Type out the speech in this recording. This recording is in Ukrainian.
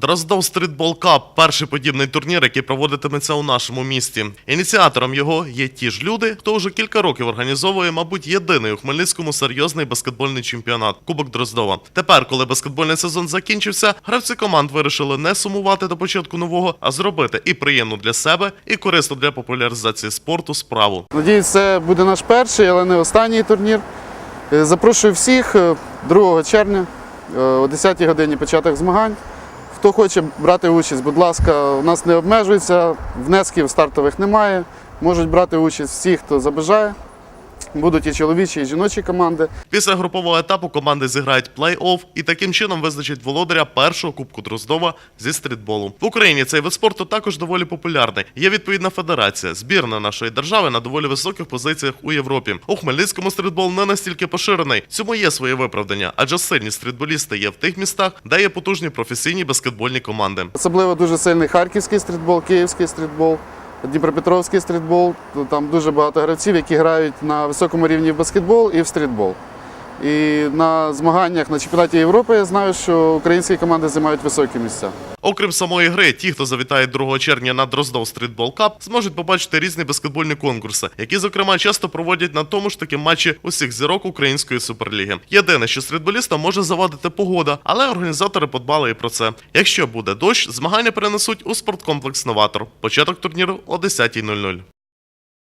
Дроздов Стрітбол Кап перший подібний турнір, який проводитиметься у нашому місті. Ініціатором його є ті ж люди, хто вже кілька років організовує, мабуть, єдиний у Хмельницькому серйозний баскетбольний чемпіонат Кубок Дроздова. Тепер, коли баскетбольний сезон закінчився, гравці команд вирішили не сумувати до початку нового, а зробити і приємну для себе, і корисну для популяризації спорту справу. Надіюсь, це буде наш перший, але не останній турнір. Е, Запрошую всіх е, 2 червня е, о 10 годині початок змагань. Хто хоче брати участь, будь ласка, у нас не обмежується, внесків стартових немає. Можуть брати участь всі, хто забажає. Будуть і чоловічі, і жіночі команди. Після групового етапу команди зіграють плей-офф і таким чином визначать володаря першого кубку Дроздова зі стрітболу. В Україні цей вид спорту також доволі популярний. Є відповідна федерація, збірна нашої держави на доволі високих позиціях у Європі. У Хмельницькому стрітбол не настільки поширений. Цьому є своє виправдання, адже сильні стрітболісти є в тих містах, де є потужні професійні баскетбольні команди. Особливо дуже сильний харківський стрітбол, київський стрітбол, Дніпропетровський стрітбол. Там дуже багато гравців, які грають на високому рівні в баскетбол і в стрітбол. І на змаганнях на чемпіонаті Європи я знаю, що українські команди займають високі місця. Окрім самої гри, ті, хто завітає 2 червня на Дроздов Стрітбол Кап, зможуть побачити різні баскетбольні конкурси, які, зокрема, часто проводять на тому ж таки матчі усіх зірок української суперліги. Єдине, що стрітболістам може завадити погода, але організатори подбали і про це. Якщо буде дощ, змагання перенесуть у спорткомплекс Новатор. Початок турніру о 10.00.